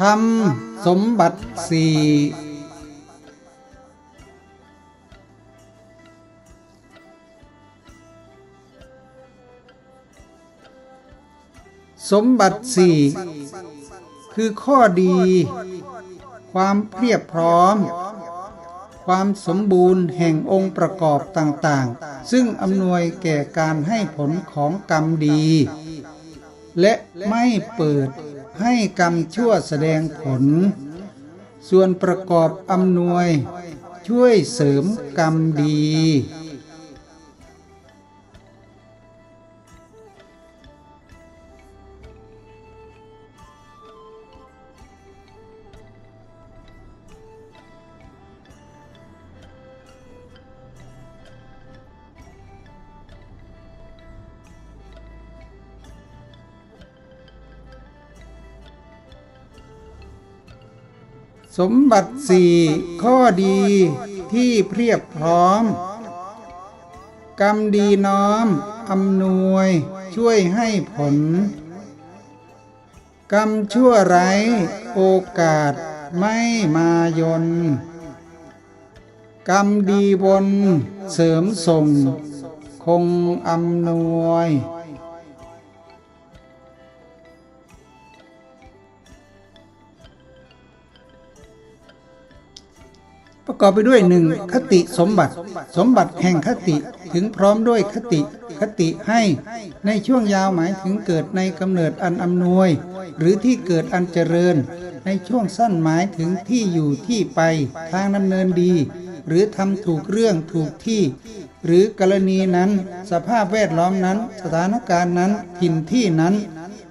ทำสมบัติสี่สมบัติสี่คือข้อดี ความเพียบพร้อม ความสมบูรณ์แห่งองค์ประกอบต่างๆ ซึ่งอำนวยแก่การให้ผลของกรรมดี และไม่เปิด ให้กรรมชั่วแสดงผล ส่วนประกอบอำนวย ช่วยเสริมกรรมดี สมบัติสี่ข้อดีที่เพียบพร้อม กรรมดีน้อมอำนวยช่วยให้ผล กรรมชั่วไรโอกาสไม่มายน กรรมดีบนเสริมส่ง คงอำนวย ประกอบไปด้วยหนึ่งคติสมบัติ สมบัติแห่งคติถึงพร้อมด้วยคติคติให้ในช่วงยาวหมายถึงเกิดในกำเนิดอันอำนวย หรือที่เกิดอันเจริญ ในช่วงสั้นหมายถึงที่อยู่ที่ไปทางดำเนินดี หรือทำถูกเรื่องถูกที่ หรือกรณีนั้น สภาพแวดล้อมนั้น สถานการณ์นั้นถิ่นที่นั้น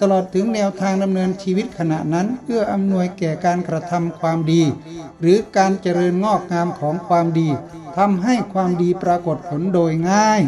ตลอดถึงแนวทางดำเนินชีวิตขณะนั้นเพื่ออำนวยแก่การกระทำความดี หรือการเจริญงอกงามของความดีทำให้ความดีปรากฏผลโดยง่าย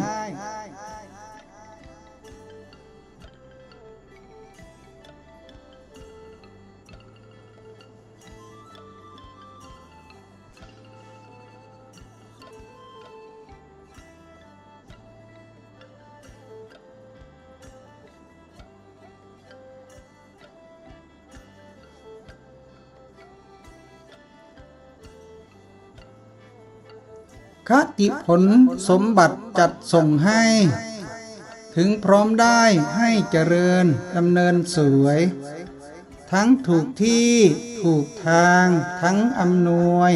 คติผลสมบัติจัดส่งให้ ถึงพร้อมได้ให้เจริญดำเนินสวย ทั้งถูกที่ถูกทางทั้งอำนวย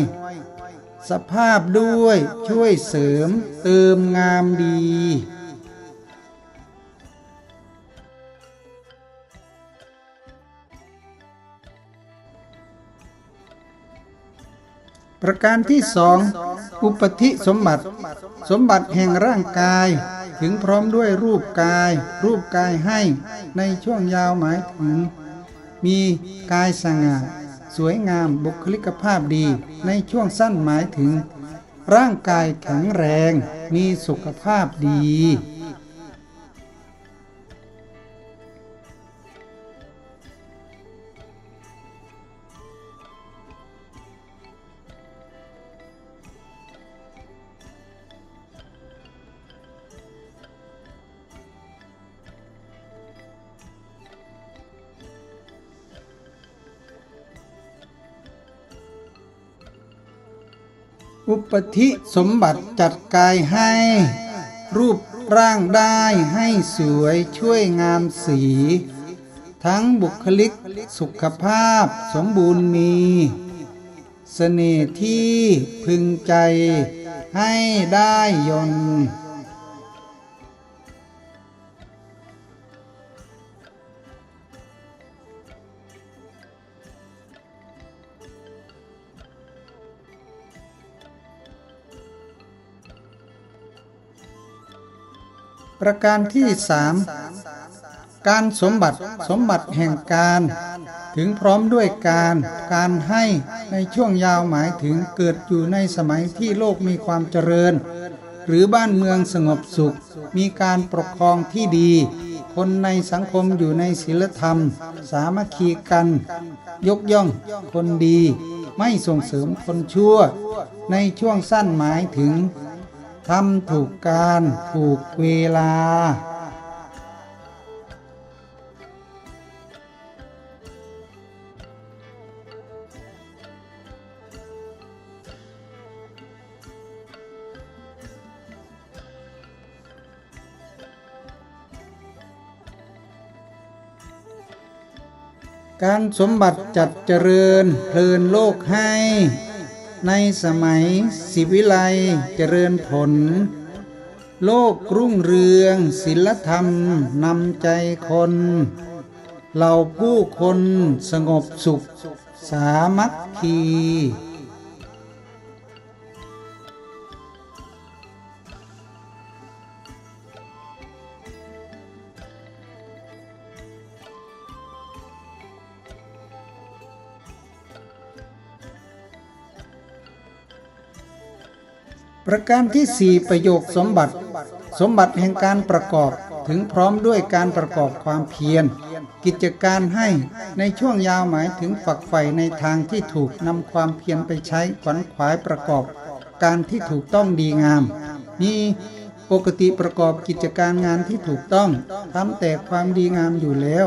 สภาพด้วยช่วยเสริมเติมงามดีประการที่สอง อุปธิสมบัติ สมบัติแห่งร่างกาย ถึงพร้อมด้วยรูปกาย รูปกายให้ ในช่วงยาวหมายถึง มีกายสง่าสวยงามบุคลิกภาพดี ในช่วงสั้นหมายถึง ร่างกายแข็งแรง มีสุขภาพดี อุปธิสมบัติจัดกายให้ รูปร่างได้ให้สวยช่วยงามสี ทั้งบุคลิกสุขภาพสมบูรณ์มีเสน่ห์ที่พึงใจให้ได้ยนต์ ประการที่สามการสมบัติสมบัติแห่งการ ถึงพร้อมด้วยการ การให้ในช่วงยาวหมายถึงเกิดอยู่ในสมัยที่โลกมีความเจริญ หรือบ้านเมืองสงบสุข มีการปกครองที่ดี คนในสังคมอยู่ในศีลธรรม สามัคคีกัน ยกย่อง คนดี ไม่ส่งเสริมคนชั่ว ในช่วงสั้นหมายถึง ทำถูกการถูกเวลา การสมบัติจัดเจริญเพลินโลกให้ ในสมัยสิวิไลเจริญผล โลกรุ่งเรืองศิลธรรมนำใจคนเราผู้คนสงบสุข สามัคคี ประการที่สี่ประโยคสมบัติ สมบัติแห่งการประกอบถึงพร้อมด้วยการประกอบความเพียร กิจการให้ในช่วงยาวหมายถึงฝักใฝ่ในทางที่ถูกนำความเพียรไปใช้ขวัญขวายประกอบ การที่ถูกต้องดีงามมีปกติประกอบกิจการงานที่ถูกต้องทำแต่ความดีงามอยู่แล้ว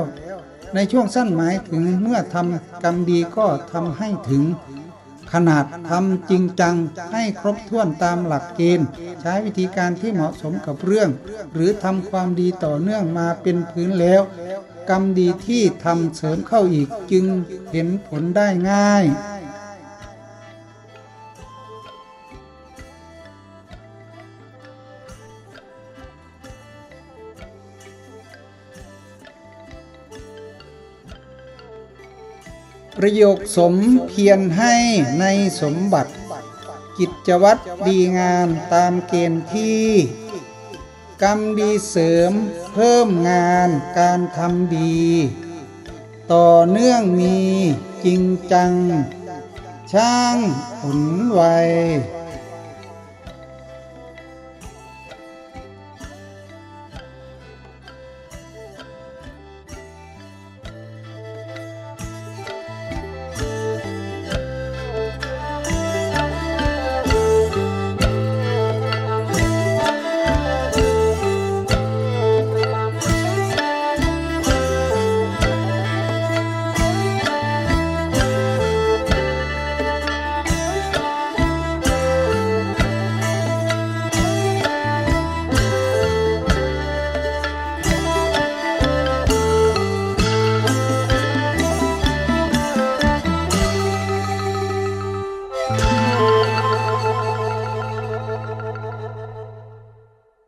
ในช่วงสั้นหมายถึงเมื่อทำกรรมดีก็ทำให้ถึง ขนาดทำจริงจังให้ครบถ้วนตามหลักเกณฑ์ ใช้วิธีการที่เหมาะสมกับเรื่อง หรือทำความดีต่อเนื่องมาเป็นพื้นแล้ว กรรมดีที่ทำเสริมเข้าอีกจึงเห็นผลได้ง่าย ประโยคสมเพียรให้ในสมบัติ กิจวัตรดีงามตามเกณฑ์ที่กรรมดีเสริมเพิ่มงานการทำดี ต่อเนื่องมีจริงจัง ช่างผลไว